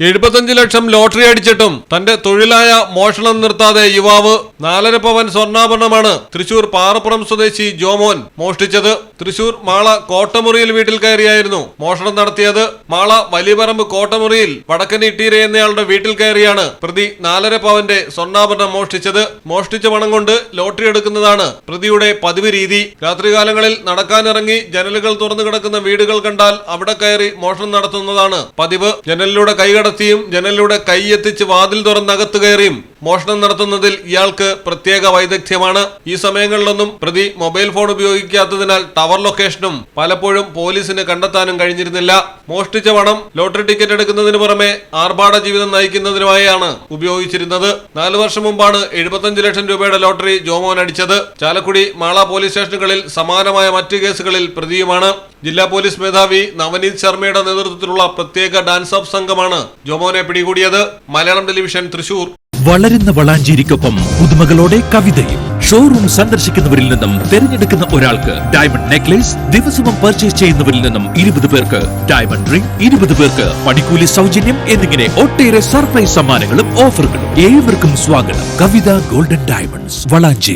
എഴുപത്തഞ്ച് ലക്ഷം ലോട്ടറി അടിച്ചിട്ടും തന്റെ തൊഴിലായ മോഷണം നിർത്താതെ യുവാവ് നാലര പവൻ സ്വർണാഭരണമാണ് തൃശൂർ പാറപ്പുറം സ്വദേശി ജോമോൻ മോഷ്ടിച്ചത്. തൃശൂർ മാള കോട്ടമുറിയിൽ വീട്ടിൽ കയറിയായിരുന്നു മോഷണം നടത്തിയത്. മാള വലിയപറമ്പ് കോട്ടമുറിയിൽ വടക്കൻ ഇട്ടീര എന്നയാളുടെ വീട്ടിൽ കയറിയാണ് പ്രതി നാലര പവന്റെ സ്വർണാഭരണം മോഷ്ടിച്ചത്. മോഷ്ടിച്ച പണം കൊണ്ട് ലോട്ടറി എടുക്കുന്നതാണ് പ്രതിയുടെ പതിവ് രീതി. രാത്രികാലങ്ങളിൽ നടക്കാനിറങ്ങി ജനലുകൾ തുറന്നു കിടക്കുന്ന വീടുകൾ കണ്ടാൽ അവിടെ കയറി മോഷണം നടത്തുന്നതാണ് പതിവ്. ജനലിലൂടെ കൈകടത്തിയും ജനലിലൂടെ കൈയെത്തിച്ച് വാതിൽ തുറന്നകത്ത് കയറിയും. മോഷണം നടത്തുന്നതിൽ ഇയാൾക്ക് പ്രത്യേക വൈദഗ്ധ്യമാണ്. ഈ സമയങ്ങളിലൊന്നും പ്രതി മൊബൈൽ ഫോൺ ഉപയോഗിക്കാത്തതിനാൽ ടവർ ലൊക്കേഷനും പലപ്പോഴും പോലീസിന് കണ്ടെത്താനും കഴിഞ്ഞിരുന്നില്ല. മോഷ്ടിച്ച പണം ലോട്ടറി ടിക്കറ്റ് എടുക്കുന്നതിന് പുറമെ ആർഭാട ജീവിതം നയിക്കുന്നതിനുമായാണ് ഉപയോഗിച്ചിരുന്നത്. നാലു വർഷം മുമ്പാണ് എഴുപത്തഞ്ച് ലക്ഷം രൂപയുടെ ലോട്ടറി ജോമോൻ അടിച്ചത്. ചാലക്കുടി മാള പോലീസ് സ്റ്റേഷനുകളിൽ സമാനമായ മറ്റു കേസുകളിൽ പ്രതിയുമാണ്. ജില്ലാ പോലീസ് മേധാവി നവനീത് ശർമ്മയുടെ നേതൃത്വത്തിലുള്ള പ്രത്യേക ഡാൻസ് ഓഫ് സംഘമാണ് ജോമോനെ പിടികൂടിയത്. മലയാളം ടെലിവിഷൻ തൃശൂർ. വളരുന്ന വളാഞ്ചേരിക്കൊപ്പം പുതുമകളോടെ കവിതയും. ഷോറൂം സന്ദർശിക്കുന്നവരിൽ നിന്നും തിരഞ്ഞെടുക്കുന്ന ഒരാൾക്ക് ഡയമണ്ട് നെക്ലേസ് ദിവസവും പർച്ചേസ് ചെയ്യുന്നവരിൽ നിന്നും ഇരുപത് പേർക്ക് ഡയമണ്ട് റിംഗ് ഇരുപത് പേർക്ക് പണിക്കൂലി സൗജന്യം എന്നിങ്ങനെ ഒട്ടേറെ സർപ്രൈസ് സമ്മാനങ്ങളും ഓഫറുകളും ഏവർക്കും സ്വാഗതം. Kavitha golden diamonds Valanchery.